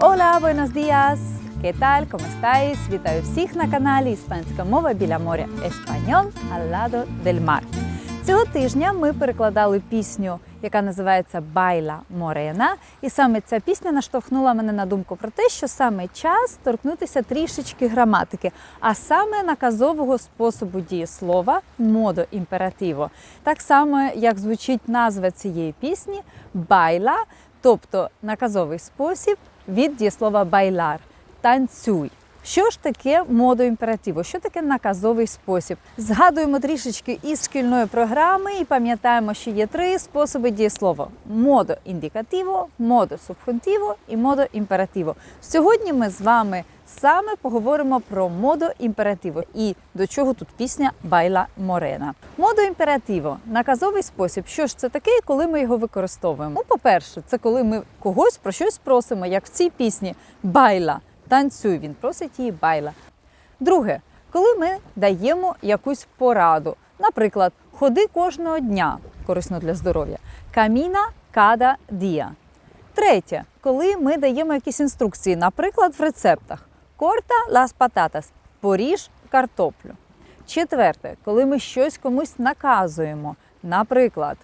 Hola, buenos días! ¿Qué tal? ¿Cómo estáis? Вітаю всіх на каналі Іспанська мова біля моря al lado del mar. Цього тижня ми перекладали пісню, яка називається Байла Морена. І саме ця пісня наштовхнула мене на думку про те, що саме час торкнутися трішечки граматики, а саме наказового способу дієслова модо імперативо. Так само, як звучить назва цієї пісні байла, тобто наказовий спосіб від дієслова байлар танцюй. Що ж таке модо імперативо? Що таке наказовий спосіб? Згадуємо трішечки із шкільної програми і пам'ятаємо, що є три способи дієслова: модо індикативо, модо субхунтиво і модо імперативо. Сьогодні ми з вами саме поговоримо про модо імперативо і до чого тут пісня Байла Морена. Модо імперативо наказовий спосіб. Що ж це таке, коли ми його використовуємо? Ну, по-перше, це коли ми когось про щось просимо, як в цій пісні Байла. Танцюй, він просить її байла. Друге, коли ми даємо якусь пораду, наприклад, ходи кожного дня, корисно для здоров'я. Каміна када дія. Третє, коли ми даємо якісь інструкції, наприклад, в рецептах. Корта лас пататас поріж картоплю. Четверте, коли ми щось комусь наказуємо, наприклад,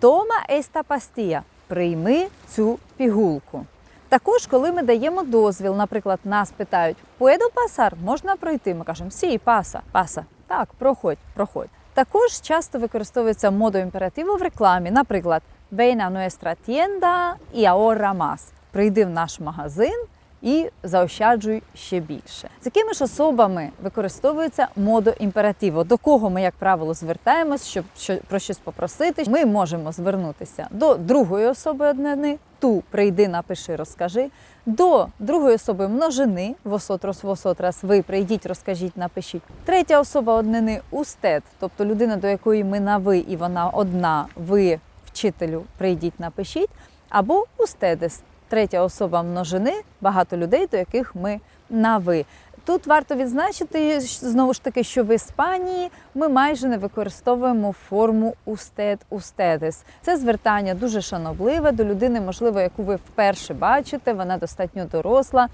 Тома еста пастія прийми цю пігулку. Також, коли ми даємо дозвіл, наприклад, нас питають «Puedo пасар, можна пройти. Ми кажемо «Сі, паса, паса. Так, проходь, проходь. Також часто використовується модо імперативу в рекламі, наприклад, «Ven a nuestra tienda і ahorra más» прийди в наш магазин і заощаджуй ще більше. З якими ж особами використовується модо імперативо? До кого ми, як правило, звертаємось, щоб що- про щось попросити? Ми можемо звернутися до другої особи однини, ту прийди, напиши, розкажи, до другої особи множини восотрос восотрас, ви прийдіть, розкажіть, напишіть. Третя особа однини устед, тобто людина, до якої ми на ви, і вона одна, ви вчителю, прийдіть, напишіть, або устедес. Третя особа множини, багато людей, до яких ми на ви. Тут варто відзначити знову ж таки, що в Іспанії ми майже не використовуємо форму устед устедес. Це звертання дуже шанобливе до людини, можливо, яку ви вперше бачите. Вона достатньо доросла.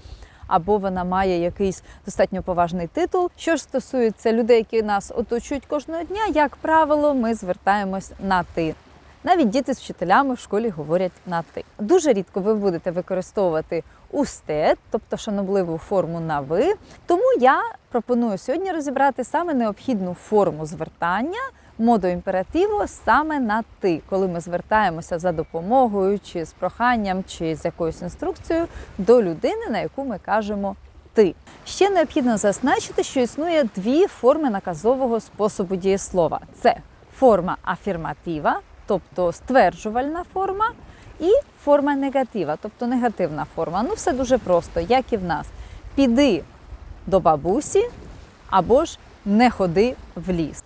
Або вона має якийсь достатньо поважний титул. Що ж стосується людей, які нас оточують кожного дня, як правило, ми звертаємось на ти. Навіть діти з вчителями в школі говорять на ти. Дуже рідко ви будете використовувати устед, тобто шанобливу форму на ви. Тому я пропоную сьогодні розібрати саме необхідну форму звертання модо імперативу саме на ти, коли ми звертаємося за допомогою, чи з проханням, чи з якоюсь інструкцією до людини, на яку ми кажемо ти. Ще необхідно зазначити, що існує дві форми наказового способу дієслова: це форма афірматива, тобто стверджувальна форма, і форма негатива, тобто негативна форма. Ну, все дуже просто, як і в нас. Піди до бабусі або ж не ходи в ліс.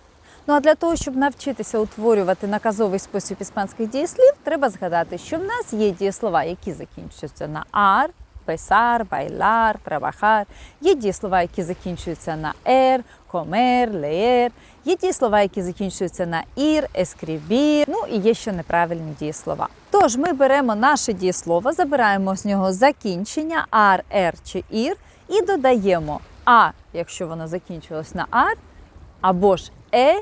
Ну а для того, щоб навчитися утворювати наказовий спосіб іспанських дієслів, треба згадати, що в нас є дієслова, які закінчуються на ар, песар, байлар, трабахар. Є дієслова, які закінчуються на ер, комер, леєр. Є дієслова, які закінчуються на ір, ескрібір. Ну і є ще неправильні дієслова. Тож ми беремо наше дієслово, забираємо з нього закінчення ар, ер чи ір і додаємо а, якщо воно закінчилось на ар, або ж е,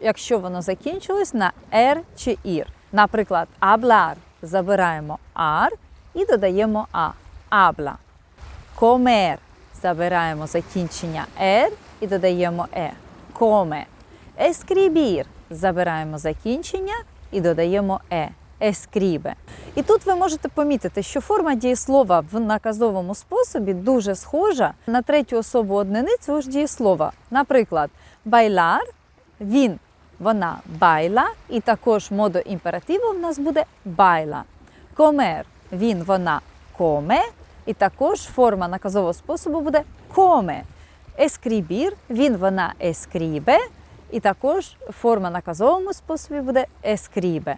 якщо воно закінчилось на ер чи ір. Наприклад, аблар забираємо ар і додаємо а. Абла. Комер забираємо закінчення ер і додаємо е. Коме. Ескрібір забираємо закінчення і додаємо е. Ескрібе. І тут ви можете помітити, що форма дієслова в наказовому способі дуже схожа на третю особу однини цього ж дієслова. Наприклад, байлар, він, вона байла, і також модо імперативу в нас буде байла. Комер, він, вона коме, і також форма наказового способу буде коме. Ескрібір, він, вона ескрібе, і також форма наказовому способі буде ескрібе.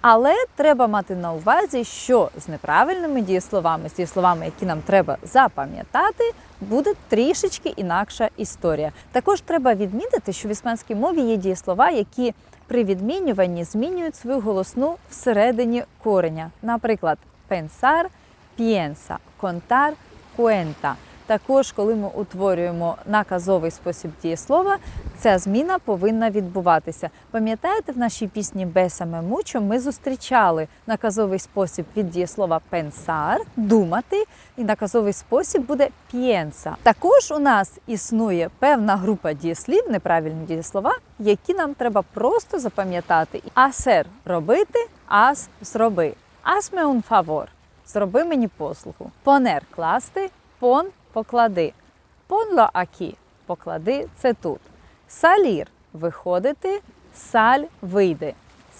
Але треба мати на увазі, що з неправильними дієсловами, з дієсловами, які нам треба запам'ятати, буде трішечки інакша історія. Також треба відмітити, що в іспанській мові є дієслова, які при відмінюванні змінюють свою голосну всередині кореня. Наприклад, pensar piensa, contar, cuenta. Також, коли ми утворюємо наказовий спосіб дієслова, ця зміна повинна відбуватися. Пам'ятаєте, в нашій пісні Бесаме Мучо ми зустрічали наказовий спосіб від дієслова pensar – думати, і наказовий спосіб буде piensa. Також у нас існує певна група дієслів, неправильні дієслова, які нам треба просто запам'ятати. Hacer – робити, as – зроби. Hazme un зроби мені послугу. Poner – класти, pon – поклади. Ponlo aquí – поклади це тут. Salir – виходити, sal – вийди.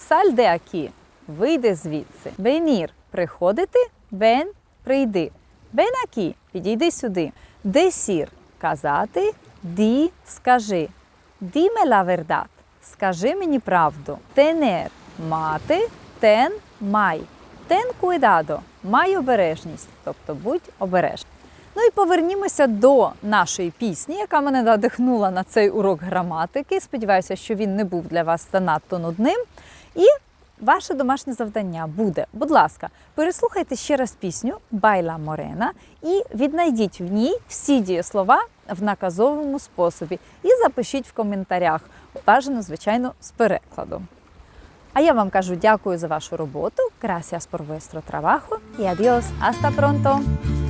Sal de aquí – вийди звідси. Venir – приходити, ven – прийди. Ven aquí – підійди сюди. Decir – казати, di – скажи. Dime la verdad – скажи мені правду. Tener – мати, ten – май. Ten cuidado – май обережність, тобто будь обережний. Ну і повернімося до нашої пісні, яка мене надихнула на цей урок граматики. Сподіваюся, що він не був для вас занадто нудним. І ваше домашнє завдання буде, будь ласка, переслухайте ще раз пісню Байла Морена і віднайдіть в ній всі дієслова в наказовому способі. І запишіть в коментарях. Бажано, звичайно, з перекладом. А я вам кажу дякую за вашу роботу. Trabajo y adiós. Hasta pronto!